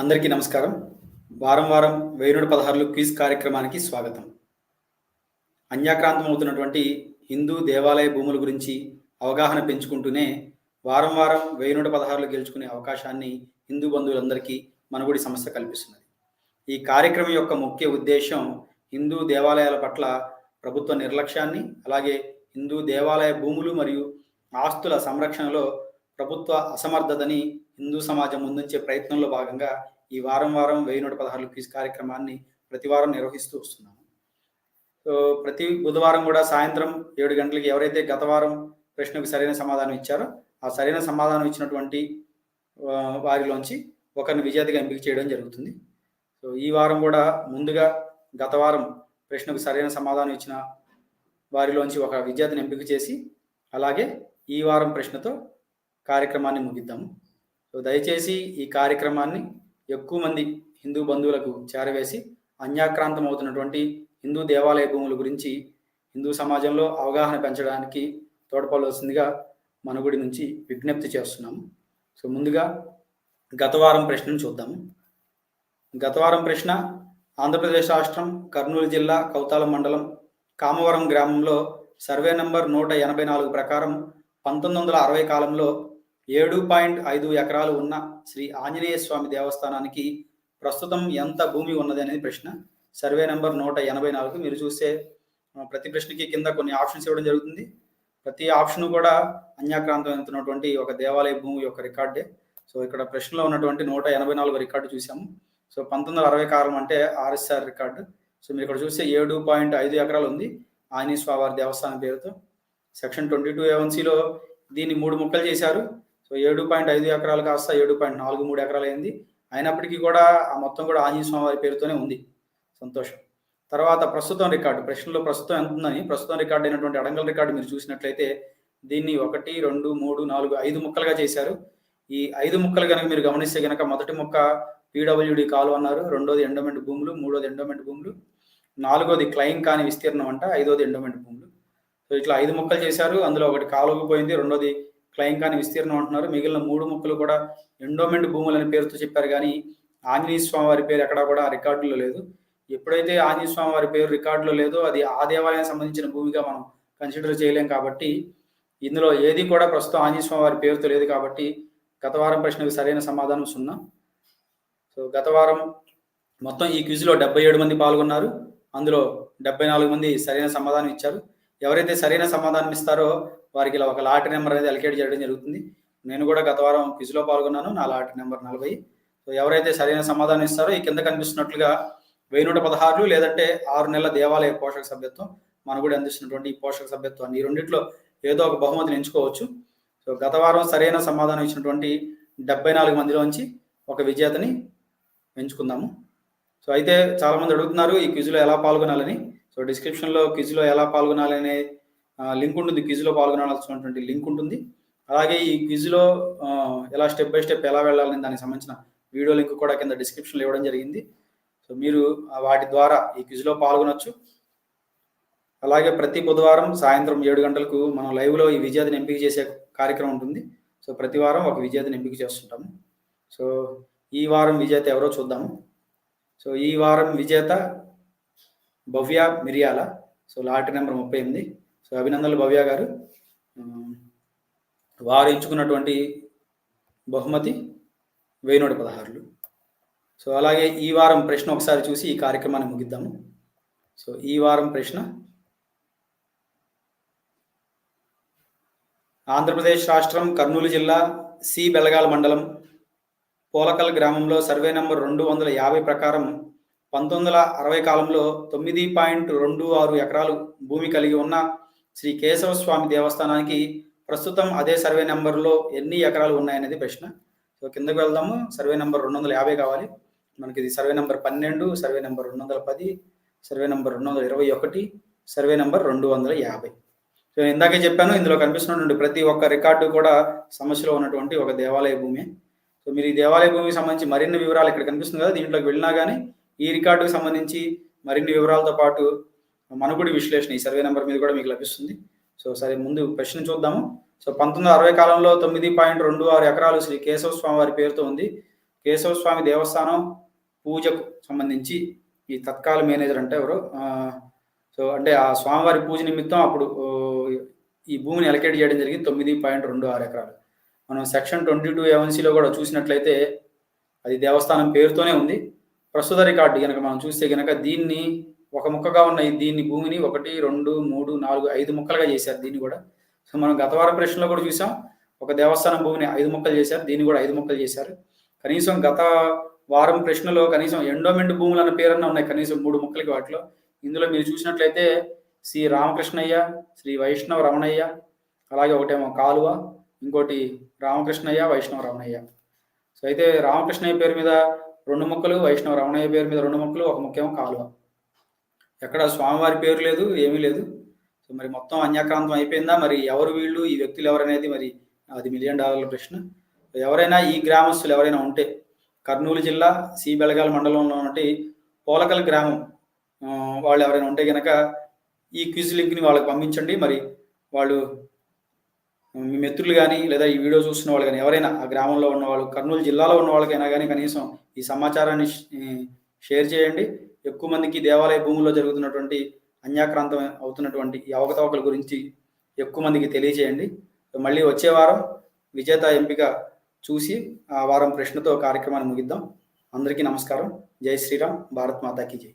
అందరికీ నమస్కారం. వారం వారం వెయ్యి పదహారులు క్విజ్ కార్యక్రమానికి స్వాగతం. అన్యాక్రాంతం అవుతున్నటువంటి హిందూ దేవాలయ భూముల గురించి అవగాహన పెంచుకుంటూనే వారం వారం వెయ్యి నూట పదహారులు గెలుచుకునే అవకాశాన్ని హిందూ బంధువులందరికీ మనగుడి సంస్థ కల్పిస్తున్నది. ఈ కార్యక్రమం యొక్క ముఖ్య ఉద్దేశం హిందూ దేవాలయాల పట్ల ప్రభుత్వ నిర్లక్ష్యాన్ని అలాగే హిందూ దేవాలయ భూములు మరియు ఆస్తుల సంరక్షణలో ప్రభుత్వ అసమర్థతని హిందూ సమాజం ముందుంచే ప్రయత్నంలో భాగంగా ఈ వారం వారం వెయ్యి నూట పదహారు క్విజ్ కార్యక్రమాన్ని ప్రతి వారం నిర్వహిస్తూ వస్తున్నాము సో ప్రతి బుధవారం కూడా సాయంత్రం ఏడు గంటలకి ఎవరైతే గత వారం ప్రశ్నకు సరైన సమాధానం ఇచ్చారో ఆ సరైన సమాధానం ఇచ్చినటువంటి వారిలోంచి ఒకరిని విజేతగా ఎంపిక చేయడం జరుగుతుంది. సో ఈ వారం కూడా ముందుగా గత వారం ప్రశ్నకు సరైన సమాధానం ఇచ్చిన వారిలోంచి ఒక విద్యార్థిని ఎంపిక చేసి అలాగే ఈ వారం ప్రశ్నతో కార్యక్రమాన్ని ముగిద్దాము. దయచేసి ఈ కార్యక్రమాన్ని ఎక్కువ మంది హిందూ బంధువులకు చేరవేసి అన్యాక్రాంతం అవుతున్నటువంటి హిందూ దేవాలయ భూముల గురించి హిందూ సమాజంలో అవగాహన పెంచడానికి తోడ్పడవలసిందిగా మన గుడి నుంచి విజ్ఞప్తి చేస్తున్నాము సో ముందుగా గత వారం ప్రశ్నను చూద్దాము గతవారం ప్రశ్న ఆంధ్రప్రదేశ్ రాష్ట్రం కర్నూలు జిల్లా కౌతాల మండలం కామవరం గ్రామంలో సర్వే నంబర్ నూట ఎనభై నాలుగు ప్రకారం పంతొమ్మిది వందల అరవై కాలంలో ఏడు పాయింట్ ఐదు ఎకరాలు ఉన్న శ్రీ ఆంజనేయ స్వామి దేవస్థానానికి ప్రస్తుతం ఎంత భూమి ఉన్నది అనేది ప్రశ్న. సర్వే నెంబర్ నూట ఎనభై నాలుగు. మీరు చూస్తే ప్రతి ప్రశ్నకి కింద కొన్ని ఆప్షన్స్ ఇవ్వడం జరుగుతుంది. ప్రతి ఆప్షన్ కూడా అన్యాక్రాంతం అవుతున్నటువంటి ఒక దేవాలయ భూమి యొక్క రికార్డే. సో ఇక్కడ ప్రశ్నలో ఉన్నటువంటి నూట ఎనభై నాలుగు రికార్డు చూసాము. సో పంతొమ్మిది వందల అరవై కాలం అంటే ఆర్ఎస్ఆర్ రికార్డు. సో మీరు ఇక్కడ చూస్తే ఏడు పాయింట్ ఐదు ఎకరాలు ఉంది ఆంజనేయ స్వామివారి దేవస్థానం పేరుతో. సెక్షన్ ట్వంటీ టూ ఏవన్సీలో దీన్ని మూడు ముక్కలు చేశారు. సో ఏడు పాయింట్ ఐదు ఎకరాలు కాస్త ఏడు పాయింట్ నాలుగు మూడు ఎకరాలు అయింది. అయినప్పటికీ కూడా ఆ మొత్తం కూడా ఆంజనేయ స్వామి వారి పేరుతోనే ఉంది. సంతోషం. తర్వాత ప్రస్తుతం రికార్డు ప్రశ్నలో ప్రస్తుతం ఎంత ఉందని ప్రస్తుతం రికార్డు అయినటువంటి అడంగల్ రికార్డు మీరు చూసినట్లయితే దీన్ని ఒకటి రెండు మూడు నాలుగు ఐదు ముక్కలుగా చేశారు. ఈ ఐదు ముక్కలు కనుక మీరు గమనిస్తే కనుక మొదటి ముక్క పీడబ్ల్యూడి కాలు అన్నారు రెండోది ఎండోమెంట్ భూములు మూడోది ఎండోమెంట్ భూములు నాలుగోది క్లైమ్ కాని విస్తీర్ణం అంట ఐదోది ఎండోమెంట్ భూములు. సో ఇట్లా ఐదు ముక్కలు చేశారు అందులో ఒకటి కాలువకు పోయింది రెండోది క్లైమ్ కాని విస్తీర్ణం అంటున్నారు. మిగిలిన మూడు ముక్కలు కూడా ఎండోమెంట్ భూములు అనే పేరుతో చెప్పారు కానీ ఆంజనేయ స్వామి వారి పేరు ఎక్కడా కూడా రికార్డులో లేదు. ఎప్పుడైతే ఆంజనేయ స్వామి వారి పేరు రికార్డులో లేదో అది ఆ దేవాలయానికి సంబంధించిన భూమిగా మనం కన్సిడర్ చేయలేం కాబట్టి ఇందులో ఏది కూడా ప్రస్తుతం ఆంజనేయ స్వామి వారి పేరుతో లేదు కాబట్టి గత వారం ప్రశ్నకు సరైన సమాధానం సున్నా. సో గత వారం మొత్తం ఈ క్విజ్లో డెబ్బై ఏడు మంది పాల్గొన్నారు. అందులో డెబ్బై నాలుగు మంది సరైన సమాధానం ఇచ్చారు. ఎవరైతే సరైన సమాధానం ఇస్తారో వారికి ఇలా ఒక లాటరీ నెంబర్ అనేది అలికేట్ చేయడం జరుగుతుంది. నేను కూడా గత వారం క్విజ్లో పాల్గొన్నాను నా లాటరీ నెంబర్ నలభై. సో ఎవరైతే సరైన సమాధానం ఇస్తారో ఈ కింద కనిపిస్తున్నట్లుగా వెయ్యి నూట పదహారులు లేదంటే ఆరు నెలల దేవాలయ పోషక సభ్యత్వం మనం కూడా అందిస్తున్నటువంటి ఈ పోషక సభ్యత్వాన్ని. ఈ రెండిట్లో ఏదో ఒక బహుమతిని ఎంచుకోవచ్చు. సో గత వారం సరైన సమాధానం ఇచ్చినటువంటి డెబ్బై నాలుగు మందిలోంచి ఒక విజేతని ఎంచుకుందాము. సో అయితే చాలా మంది అడుగుతున్నారు ఈ క్విజ్లో ఎలా పాల్గొనాలని. సో డిస్క్రిప్షన్లో క్విజ్లో ఎలా పాల్గొనాలనే లింక్ ఉంటుంది. క్విజ్లో పాల్గొనాల్సినటువంటి లింక్ ఉంటుంది. అలాగే ఈ క్విజ్లో ఎలా స్టెప్ బై స్టెప్ ఎలా వెళ్ళాలని దానికి సంబంధించిన వీడియో లింక్ కూడా కింద డిస్క్రిప్షన్లో ఇవ్వడం జరిగింది. సో మీరు వాటి ద్వారా ఈ క్విజ్లో పాల్గొనొచ్చు. అలాగే ప్రతి బుధవారం సాయంత్రం ఏడు గంటలకు మనం లైవ్లో ఈ విజేతని ఎంపిక చేసే కార్యక్రమం ఉంటుంది. సో ప్రతి వారం ఒక విజేతని ఎంపిక చేస్తుంటాము. సో ఈ వారం విజేత ఎవరో చూద్దాము. సో ఈ వారం విజేత భవ్య మిరియాల. సో లాటరీ నెంబర్ ముప్పై ఎనిమిది. సో అభినందనలు భవ్య గారు. వారు ఎంచుకున్నటువంటి బహుమతి వెయ్యి నూట పదహారులు. సో అలాగే ఈ వారం ప్రశ్న ఒకసారి చూసి ఈ కార్యక్రమాన్ని ముగిద్దాము. సో ఈ వారం ప్రశ్న ఆంధ్రప్రదేశ్ రాష్ట్రం కర్నూలు జిల్లా సి బెలగాల మండలం పోలకల్ గ్రామంలో సర్వే నంబర్ రెండు వందల యాభై ప్రకారం పంతొమ్మిది వందల అరవై కాలంలో తొమ్మిది పాయింట్ రెండు ఆరు ఎకరాలు భూమి కలిగి ఉన్న శ్రీ కేశవ స్వామి దేవస్థానానికి ప్రస్తుతం అదే సర్వే నెంబర్లో ఎన్ని ఎకరాలు ఉన్నాయనేది ప్రశ్న. సో కిందకు వెళ్దాము. సర్వే నెంబర్ రెండు వందల యాభై కావాలి. మనకి ఇది సర్వే నెంబర్ పన్నెండు సర్వే నెంబర్ రెండు వందల పది సర్వే నెంబర్ రెండు వందల ఇరవై ఒకటి సర్వే నెంబర్ రెండు వందల యాభై. సో నేను ఇందాకే చెప్పాను ఇందులో కనిపిస్తున్నటువంటి ప్రతి ఒక్క రికార్డు కూడా సమస్యలో ఉన్నటువంటి ఒక దేవాలయ భూమి. సో మీరు ఈ దేవాలయ భూమికి సంబంధించి మరిన్ని వివరాలు ఇక్కడ కనిపిస్తుంది కదా దీంట్లోకి వెళ్ళినా కానీ ఈ రికార్డుకు సంబంధించి మరిన్ని వివరాలతో పాటు మనుగుడి విశ్లేషణ ఈ సర్వే నెంబర్ మీద కూడా మీకు లభిస్తుంది. సో సరే ముందు ప్రశ్న చూద్దాము. సో పంతొమ్మిది అరవై కాలంలో తొమ్మిది పాయింట్ రెండు ఆరు ఎకరాలు శ్రీ కేశవ స్వామి వారి పేరుతో ఉంది. కేశవ స్వామి దేవస్థానం పూజకు సంబంధించి ఈ తత్కాల మేనేజర్ అంటే ఎవరు? సో అంటే ఆ స్వామివారి పూజ నిమిత్తం అప్పుడు ఈ భూమిని ఎలకేట్ చేయడం జరిగింది తొమ్మిది పాయింట్ రెండు ఆరు ఎకరాలు. మనం సెక్షన్ ట్వంటీ టూ ఎవన్సీలో కూడా చూసినట్లయితే అది దేవస్థానం పేరుతోనే ఉంది. ప్రస్తుత రికార్డు కనుక మనం చూస్తే కనుక దీన్ని ఒక ముక్కగా ఉన్న దీన్ని భూమిని ఒకటి రెండు మూడు నాలుగు ఐదు ముక్కలుగా చేశారు దీన్ని కూడా. సో మనం గత వారం ప్రశ్నలో కూడా చూసాం ఒక దేవస్థానం భూమిని ఐదు ముక్కలు చేశారు దీన్ని కూడా ఐదు ముక్కలు చేశారు. కనీసం గత వారం ప్రశ్నలో కనీసం ఎండోమెంట్ భూములు అన్న పేరన్నా ఉన్నాయి కనీసం మూడు ముక్కలకి వాటిలో. ఇందులో మీరు చూసినట్లయితే శ్రీ రామకృష్ణయ్య శ్రీ వైష్ణవ రమణయ్య అలాగే ఒకటేమో కాలువ ఇంకోటి రామకృష్ణయ్య వైష్ణవ రమణయ్య. సో అయితే రామకృష్ణయ్య పేరు మీద రెండు ముక్కలు వైష్ణవ రమణయ్య పేరు మీద రెండు ముక్కలు ఒక ముక్కేమో కాలువ. ఎక్కడ స్వామివారి పేరు లేదు ఏమీ లేదు. సో మరి మొత్తం అన్యాక్రాంతం అయిపోయిందా? మరి ఎవరు వీళ్ళు? ఈ వ్యక్తులు ఎవరనేది మరి అది మిలియన్ డాలర్ల ప్రశ్న. ఎవరైనా ఈ గ్రామస్తులు ఎవరైనా ఉంటే కర్నూలు జిల్లా సి బెళగాల మండలంలో ఉన్నటి పోలకల్ గ్రామం వాళ్ళు ఎవరైనా ఉంటే కనుక ఈ క్విజ్ లింక్ని వాళ్ళకి పంపించండి. మరి వాళ్ళు మీ మిత్రులు కానీ లేదా ఈ వీడియో చూస్తున్న వాళ్ళు కానీ ఎవరైనా ఆ గ్రామంలో ఉన్నవాళ్ళు కర్నూలు జిల్లాలో ఉన్న వాళ్ళకైనా కానీ కనీసం ఈ సమాచారాన్ని షేర్ చేయండి. ఎక్కువ మందికి దేవాలయ భూముల్లో జరుగుతున్నటువంటి అన్యాక్రాంతం అవుతున్నటువంటి ఈ అవకతవకల గురించి ఎక్కువ మందికి తెలియజేయండి. మళ్ళీ వచ్చే వారం విజేత ఎంపిక చూసి ఆ వారం ప్రశ్నతో కార్యక్రమాన్ని ముగిద్దాం. అందరికీ నమస్కారం. జై శ్రీరామ్. భారత్ మాతాకి జై.